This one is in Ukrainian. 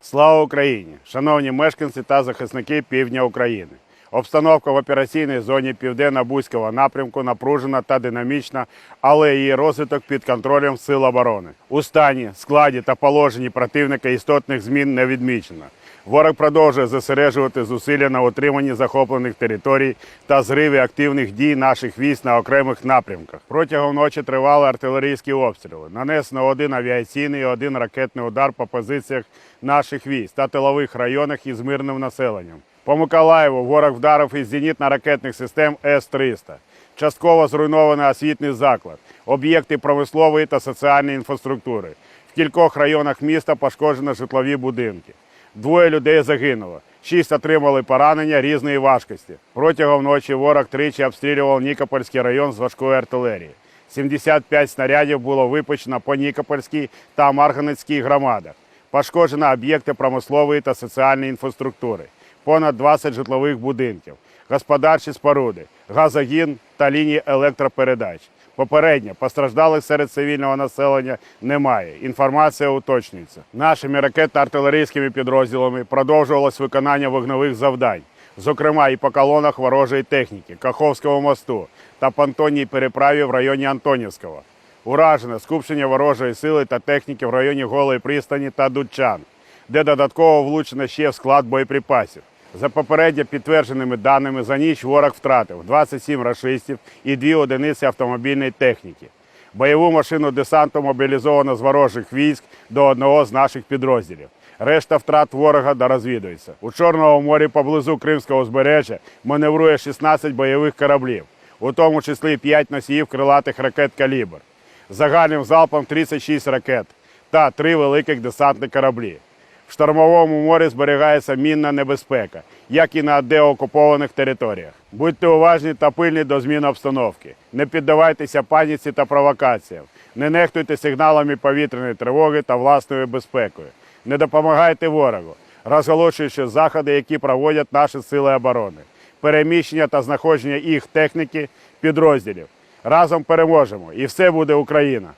Слава Україні! Шановні мешканці та захисники півдня України. Обстановка в операційній зоні південно-бузького напрямку напружена та динамічна, але її розвиток під контролем сил оборони. У стані, складі та положенні противника істотних змін не відмічено. Ворог продовжує зосереджувати зусилля на утриманні захоплених територій та зриві активних дій наших військ на окремих напрямках. Протягом ночі тривали артилерійські обстріли. Нанесено один авіаційний і один ракетний удар по позиціях наших військ та тилових районах із мирним населенням. По Миколаєву ворог вдарив із зенітно-ракетних систем С-300. Частково зруйнований освітній заклад, об'єкти промислової та соціальної інфраструктури. В кількох районах міста пошкоджено житлові будинки. Двоє людей загинуло, шість отримали поранення різної важкості. Протягом ночі ворог тричі обстрілював Нікопольський район з важкої артилерії. 75 снарядів було випущено по Нікопольській та Марганецькій громадах. Пошкоджено об'єкти промислової та соціальної інфраструктури, понад 20 житлових будинків, господарчі споруди, газогін та лінії електропередач. Попередньо постраждалих серед цивільного населення немає. Інформація уточнюється. Нашими ракетно-артилерійськими підрозділами продовжувалось виконання вогневих завдань, зокрема і по колонах ворожої техніки, Каховського мосту та понтонній переправі в районі Антонівського. Уражено скупчення ворожої сили та техніки в районі Голої пристані та Дудчан, де додатково влучено ще в склад боєприпасів. За попередньо підтвердженими даними, за ніч ворог втратив 27 рашистів і дві одиниці автомобільної техніки. Бойову машину десанту мобілізовано з ворожих військ до одного з наших підрозділів. Решта втрат ворога дорозвідується. У Чорному морі поблизу Кримського узбережжя маневрує 16 бойових кораблів, у тому числі 5 носіїв крилатих ракет «Калібр». Загальним залпом 36 ракет та 3 великих десантні кораблі. В штормовому морі зберігається мінна небезпека, як і на деокупованих територіях. Будьте уважні та пильні до змін обстановки. Не піддавайтеся паніці та провокаціям. Не нехтуйте сигналами повітряної тривоги та власною безпекою. Не допомагайте ворогу, розголошуючи заходи, які проводять наші сили оборони, переміщення та знаходження їх техніки, підрозділів. Разом переможемо, і все буде Україна!